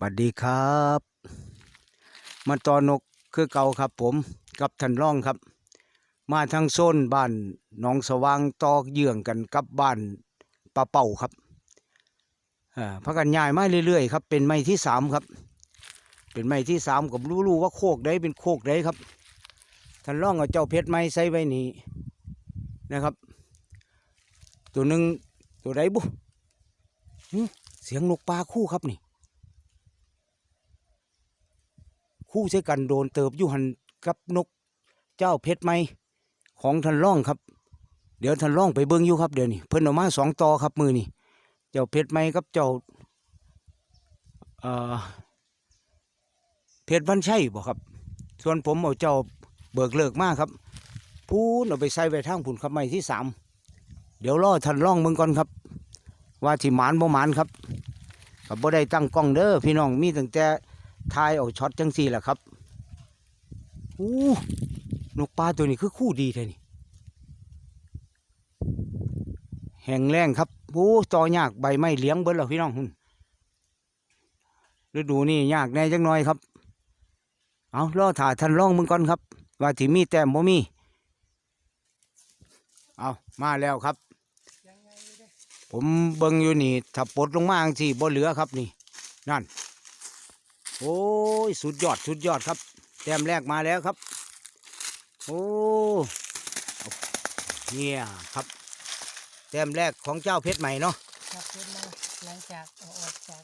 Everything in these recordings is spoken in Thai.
บัดดีครับ มาตอนกคือเก่าครับผมกับท่านร่องครับ มาทางโซนบ้านหนองสว่างตอกเยื่องกันกับบ้านปลาเป่าครับอ่าพักกันย้ายมาเรื่อยๆครับ เป็นไม้ที่สามครับ เป็นไม้ที่สามกับรู้ๆว่าโคกใดเป็นโคกใดครับท่านร่องเอาเจ้าเพชรไม้ใส่ไว้นี่นะครับ ตัวหนึ่งตัวใดบุเสียงนกปลาคู่ครับนี่ คู่ใช้กันโดนเติบอยู่หันกับนกเจ้าเพชรไหมของท่านร่องครับ เดี๋ยวท่านร่องไปเบิ้งอยู่ครับเดี๋ยวนี้เพิ่นเอามาสองตอครับมือนี่เจ้าเพชรไหมกับเจ้าเพชรวันชัยบ่ครับ ส่วนผมเอาเจ้าเบิกเลิกมากครับพูนเอาไปใส่ไว้ทางผุนครับไม้ที่สามเดี๋ยวรอท่านร่องเบิ่งก่อนครับ ว่าที่หมานบ่หมานครับกับบ่ได้ตั้งกล้องเด้อพี่น้องมีตั้งแต่ ทายเอาช็อตจังสี่แหละครับอู้นกปลาตัวนี้คือคู่ดีแท้นี่แห้งแรงครับโอ้ตอยากใบไม้เลี้ยงเบิ้แล้วพี่น้องหุ่นฤดูนี่ยากแน่จังน้อยครับ เอาล่อถ่าท่านร่องมึงก่อนครับ ว่าที่มีแต้มบ่มี เอามาแล้วครับ ผมเบิ่งอยู่นี่ถ้าปลดลงมาจังสี่บ่เหลือครับนี่ นั่น โอ้ยสุดยอดสุดยอดครับ แต้มแรกมาแล้วครับ โอ้เนี่ยครับ แต้มแรกของเจ้าเพชรใหม่เนาะครับเพิ่นมาหลังจากเอาออกจาก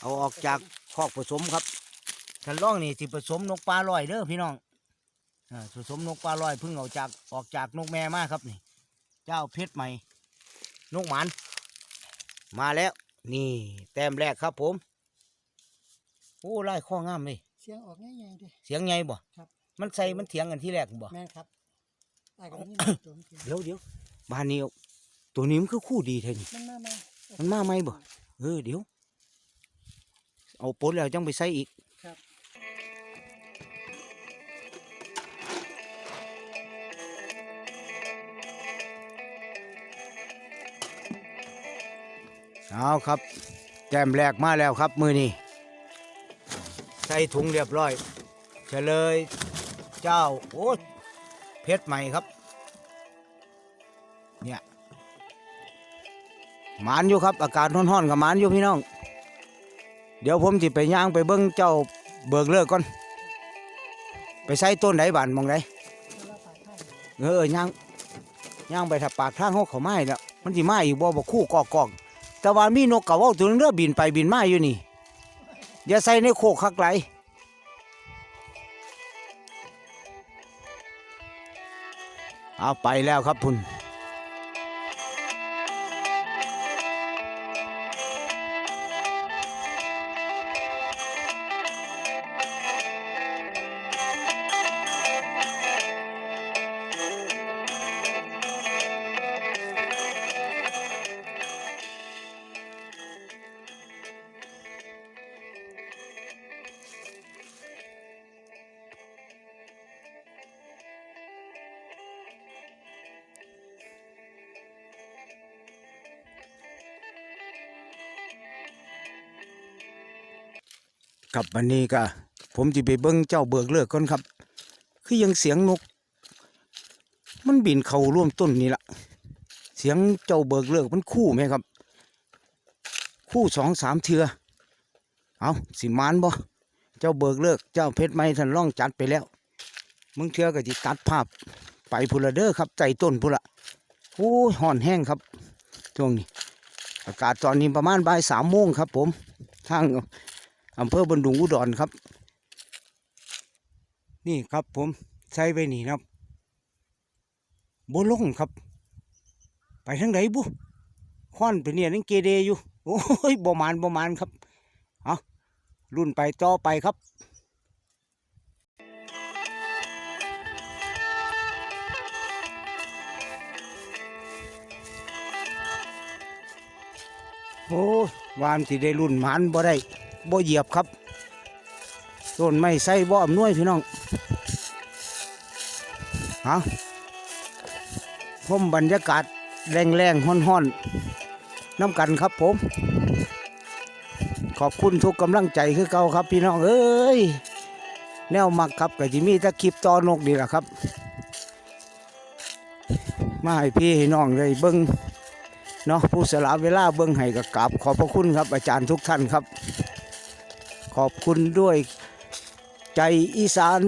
เอาออกจากคอกผสมครับท่านร่องนี่ที่ผสมนกปลาลอยเด้อพี่น้องอ่าผสมนกปลาลอยเพิ่งเอาจากออกจากนกแม่มาครับนี่ เจ้าเพชรใหม่ นกหมันมาแล้ว นี่ แต้มแรกครับผม โอ้ไล่ข้องามเลยเสียงออกง่ายๆเด้ เสียงไงบ่ครับ มันใส่มันเถียงกันที่แรกบ่แม่นครับไอ้ก็นี่ตัวมันกินเดี๋ยวเดี๋ยวบ้านนี้เอาตัวนี้มันคือคู่ดีแท้นี่ มันมาไหมมันมาไหมบ่ เออเดี๋ยว เอาปนแล้วจังไปใส่อีก ครับ เอาครับแต้มแรกมาแล้วครับมือนี้ใส่ถุงเรียบร้อยเฉลยเจ้าโอ้ยเพชรใหม่ครับ เนี่ยหมานอยู่ครับ อากาศร้อนๆกับหมานอยู่พี่น้อง เดี๋ยวผมจะไปย่างไปเบิ้งเจ้าเบิกเลิกก่อน ไปใส่ต้นไหนบานมองไหนมันละปากข้างเออย่างย่างไปถ้าปากทางเขาเขาไม้แล้ว มันสิมาอีกบ่บ่คู่กอกกอกแต่ว่ามีนกกระว่าตัวนึงเด้อบินไปบินมาอยู่นี่ อย่าใส่ในโคกคักไหลเอาไปแล้วครับพุ่น ครับวันนี้ก็ผมจะไปเบิ้งเจ้าเบิกเลิกก่อนครับ คือยังเสียงนก มันบินเขาร่วมต้นนี่ละเสียงเจ้าเบิกเลิกมันคู่ไหมครับ คู่สองสามเทือเอาสิมานบ่เจ้าเบิกเลิกเจ้าเพชรไม้ท่านร่องจัดไปแล้ว มึงเทือก็จิตัดภาพไปพุละเด้อครับใจต้นพุละโอ้ยห่อนแห้งครับช่วงนี้ อากาศตอนนี้ประมาณบ่ายสามโมงครับ ผมทาง อำเภอบันดุงอุดรครับ นี่ครับผมใส่ไปนี่นะครับโบลงครับ ไปทางไหนบุควันไปเนี่ยนังเกเดอยู่ โอ้ยบ่มานบ่มานครับเอารุ่นไปต่อไปครับโอ้ยวานที่ได้รุ่นหมันบ่ได้ บ่เหยียบครับต้นไม้ใส่บ่อำนวยพี่น้องเอาพมบรรยากาศแรงๆฮ้อนๆน้ำกันครับผม ขอบคุณทุกกำลังใจคือเก่าครับพี่น้องเอ้ยแนวมักครับก็จะมีแตะคลิปต่อนกนี่แหละครับ มาให้พี่ให้น้องได้เบิ้งเนาะผู้สละเวลาเบิ้งให้กับกราบขอบพระคุณครับ อาจารย์ทุกท่านครับ ขอบคุณด้วยใจอีสาน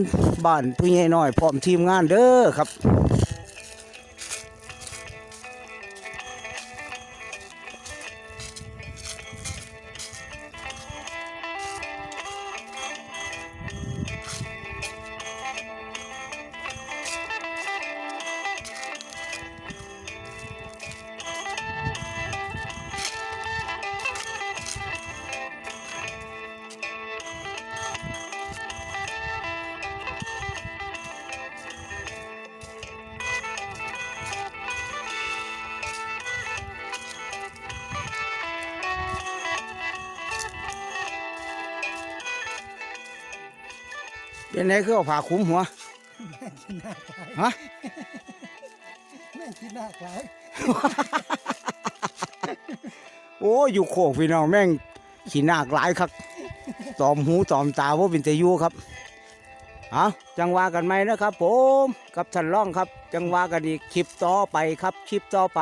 บ้านผู้ใหญ่น้อยพร้อมทีมงานเด้อครับ เป็นไงคือเอาผ้าคลุมหัวขี้หน้าคล้ายฮะแม่งขี้หน้าคล้ายโอ้ยอยู่โคกพี่น้องแม่งขี้นากหลายครับตอมหูตอมตาว่าเป็นตะยูครับเอาจังว่ากันไหมนะครับ ผม กับท่านร่องครับ จังว่ากันอีกคลิปต่อไปครับ คลิปต่อไป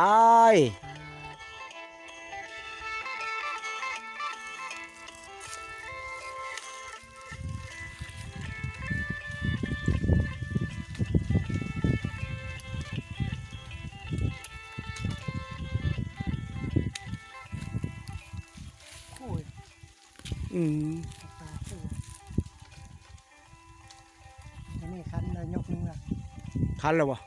อืมปลาคู่อันนี้คันเลยยกนึงอะคันแล้ววะ